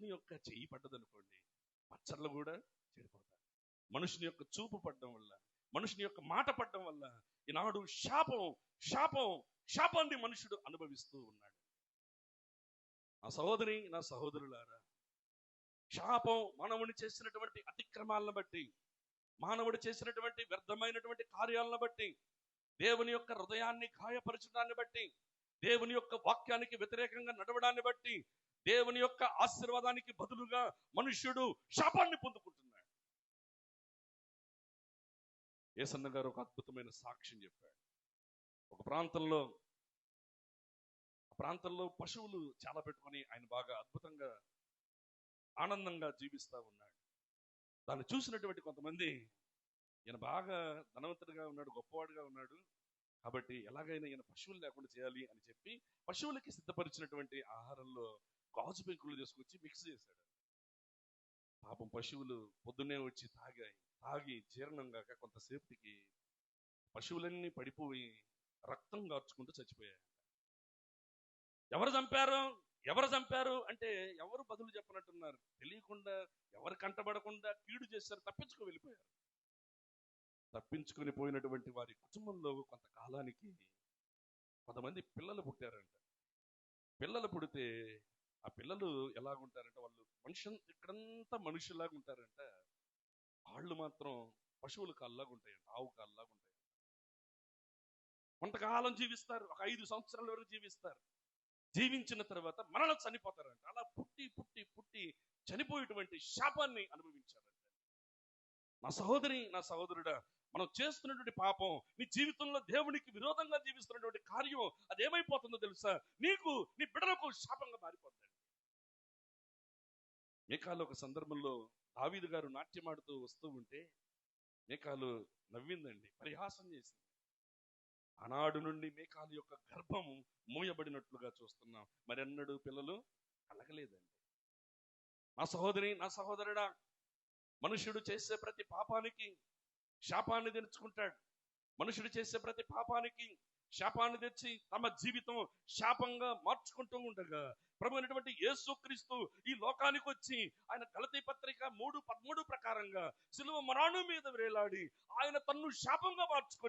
మనుషుని యొక్క చెయ్యి పడ్డదనుకోండి మచ్చర్లు కూడా చెడిపోతారు మనుషుని యొక్క చూపు పడడం వల్ల మనుషుని యొక్క మాట పడడం వల్ల ఈనాడు శాపం శాపం శాపాన్ని మనుషుడు అనుభవిస్తూ ఉన్నాడు. నా సహోదరి నా సహోదరులారా శాపం మానవుని చేసినటువంటి అతిక్రమాలను బట్టి మానవుడు చేసినటువంటి వ్యర్థమైనటువంటి కార్యాలను బట్టి దేవుని యొక్క హృదయాన్ని గాయపరచడాన్ని బట్టి దేవుని యొక్క వాక్యానికి వ్యతిరేకంగా నడవడాన్ని బట్టి దేవుని యొక్క ఆశీర్వాదానికి బదులుగా మనుష్యుడు శాపాన్ని పొందుకుంటున్నాడు. ఏసన్న గారు ఒక అద్భుతమైన సాక్ష్యం చెప్పాడు ఒక ప్రాంతంలో ఆ ప్రాంతంలో పశువులు చాలా పెట్టుకొని ఆయన బాగా అద్భుతంగా ఆనందంగా జీవిస్తా ఉన్నాడు. దాన్ని చూసినటువంటి కొంతమంది ఈయన బాగా ధనవంతుడిగా ఉన్నాడు గొప్పవాడిగా ఉన్నాడు. కాబట్టి ఎలాగైనా ఈయన పశువులు లేకుండా చేయాలి అని చెప్పి పశువులకి సిద్ధపరిచినటువంటి ఆహారంలో గాజు పెంకులు తీసుకొచ్చి మిక్స్ చేశాడు. పాపం పశువులు పొద్దున్నే వచ్చి తాగాయి. తాగి జీర్ణం కాక కొంతసేపటికి పశువులన్నీ పడిపోయి రక్తం గార్చుకుంటూ చచ్చిపోయాయి ఎవరు చంపారు? ఎవరు చంపారు? అంటే ఎవరు బదులు చెప్పనట్టున్నారు? తెలియకుండా ఎవరు కంటబడకుండా కీడు చేశారు తప్పించుకు వెళ్ళిపోయారు. తప్పించుకొని పోయినటువంటి వారి కుటుంబంలో కొంతకాలానికి కొంతమంది పిల్లలు పుట్టారంట. పిల్లలు పుడితే ఆ పిల్లలు ఎలాగుంటారంటే వాళ్ళు మనుషు ఇక్కడంతా మనుషులాగా ఉంటారంట వాళ్ళు మాత్రం పశువుల కాళ్ళలాగా ఉంటాయంట ఆవు కాళ్ళలాగా ఉంటాయి కొంతకాలం జీవిస్తారు ఒక ఐదు సంవత్సరాల వరకు జీవిస్తారు. జీవించిన తర్వాత మరణ చనిపోతారంట. అలా పుట్టి పుట్టి పుట్టి చనిపోయేటువంటి శాపాన్ని అనుభవించారంట. నా సహోదరి నా సహోదరుడా మనం చేస్తున్నటువంటి పాపం నీ జీవితంలో దేవునికి విరోధంగా జీవిస్తున్నటువంటి కార్యం అది ఏమైపోతుందో తెలుసా? నీకు నీ బిడ్డలకు శాపంగా మారిపోతుంది మేకాలు ఒక సందర్భంలో దావీదు గారు నాట్యమాడుతూ వస్తూ ఉంటే మేకాలు నవ్విందండి పరిహాసం చేసింది. ఆనాడు నుండి మేకాలు యొక్క గర్భం మూయబడినట్లుగా చూస్తున్నాం. మరెన్నడూ పిల్లలు కలగలేదండి. నా సహోదరి నా సహోదరుడా మనుషుడు చేసే ప్రతి పాపానికి శాపాన్ని తెచ్చుకుంటాడు మనుషుడు చేసే ప్రతి పాపానికి శాపాన్ని తెచ్చి తమ జీవితం శాపంగా మార్చుకుంటూ ఉండగా ప్రభు అయినటువంటి యేసుక్రీస్తు ఈ లోకానికి వచ్చి ఆయన గలతీ పత్రిక మూడు పదమూడు ప్రకారంగా సిలువ మరాణు మీద వేలాడి ఆయన తన్ను శాపంగా మార్చుకొని